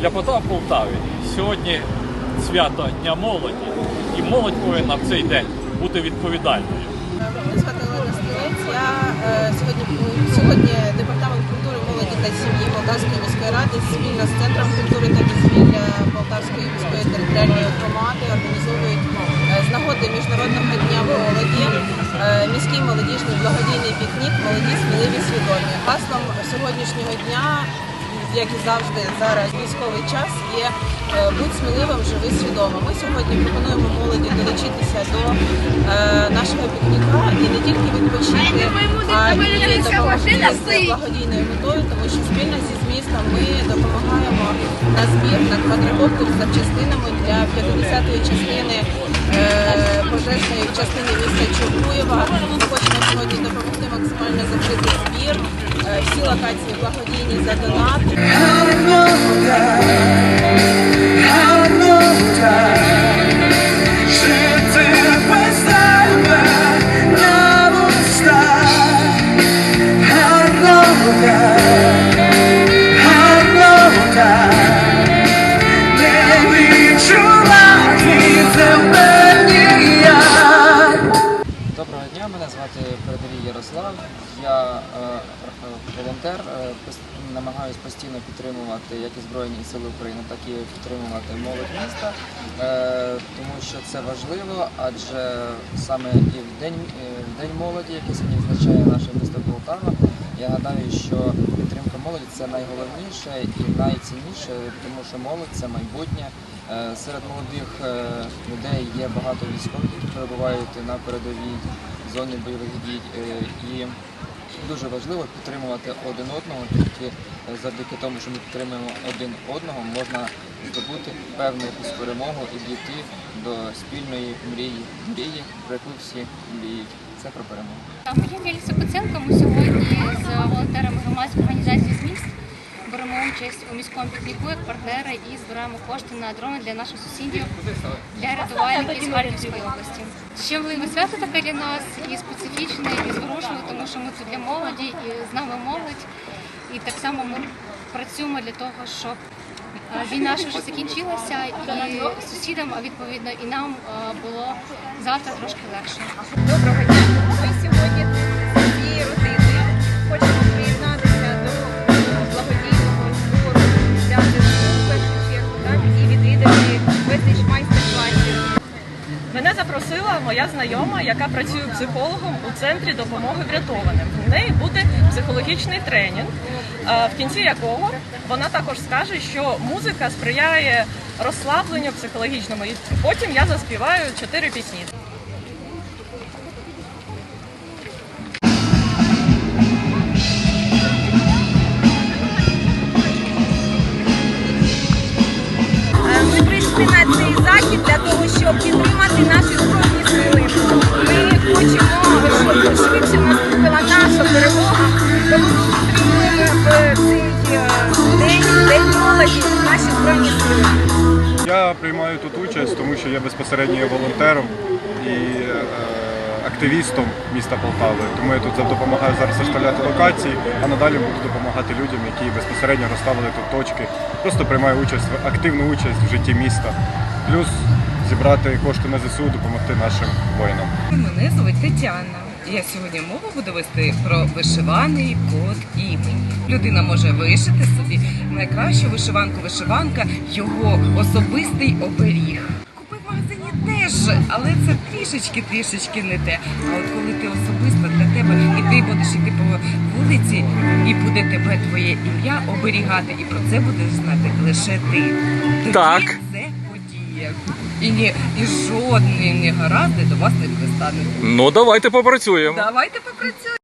Для Пота Полтави сьогодні свято Дня молоді, і молодь повинна в цей день бути відповідальною. Мене звати Олена Стрілець. Я е, сьогодні сьогодні департамент культури, молоді та сім'ї Полтавської міської ради спільно з центром культури та дозвілля Полтавської міської територіальної громади організовують е, з нагоди міжнародного дня молоді е, міський молодіжний благодійний пікнік Молоді сміливі свідомі. Гаслом сьогоднішнього дня. Як і завжди, зараз військовий час є е, будь сміливим, живи свідомо. Ми сьогодні пропонуємо молоді долучитися до е, нашого пікніка і не тільки відпочити, а й допомогти з благодійною метою, тому що спільно зі змістом ми допомагаємо на збір на квадрокоптер з запчастинами для 50-ї частини е, пожежної частини міста Чугуєва. Сьогодні допомогти максимально закрити збір. Е, Всі локації благодійні за донат. Передовій Ярослав. Я е, е, волонтер, намагаюся намагаюсь постійно підтримувати як і Збройні Сили України, так і підтримувати молодь міста, е, тому що це важливо, адже саме і е, в день молоді, який сьогодні означає наше місто Полтава, я гадаю, що молоді це найголовніше і найцінніше, тому що молодь це майбутнє. Е, Серед молодих е, людей є багато військових, які перебувають на передовій зоні бойових дій. е, дуже важливо підтримувати один одного, тільки е, завдяки тому, що ми підтримуємо один одного, можна здобути певну якусь перемогу і дійти до спільної мрії, мрії, про яку всі мріють. Це про перемогу. Моя Лілія Сопоценко. Ми сьогодні з волонтерами громадської організації «Зміст» беремо участь у міському пікніку як партнери і збираємо кошти на дрони для наших сусідів, для рятувальників з Харківської області. Щемливе свято таке для нас і специфічне, і зворушливе, тому що ми тут для молоді, і з нами молодь. І так само ми працюємо для того, щоб е, війна швидше закінчилася, і сусідам, а відповідно, і нам е, було завтра трошки легше. Доброго дня. Мене запросила моя знайома, яка працює психологом у центрі допомоги врятованим. В неї буде психологічний тренінг, е, в кінці якого вона також скаже, що музика сприяє розслабленню психологічному. І потім я заспіваю чотири пісні. Ми прийшли на цей захід для того, щоб підтримати молоді, наші збройні сили. Я приймаю тут участь, тому що я безпосередньо є волонтером і е, активістом міста Полтави. Тому я тут допомагаю зараз розставляти локації, а надалі буду допомагати людям, які безпосередньо розставили тут точки. Просто приймаю участь активну участь в житті міста. Плюс зібрати кошти на ЗСУ, допомогти нашим воїнам. Мене звуть Тетяна. Я сьогодні мову буду вести про вишиваний код імені. Людина може вишити собі найкращу вишиванку вишиванка, його особистий оберіг. Купи в магазині теж, але це трішечки трішечки не те. А от коли ти особисто для тебе і ти будеш йти по вулиці, і буде тебе твоє ім'я оберігати, і про це будеш знати лише ти. Тоді Так. І ні, і жодні негаразди до вас не пристануть. Ну давайте попрацюємо. Давайте попрацюємо.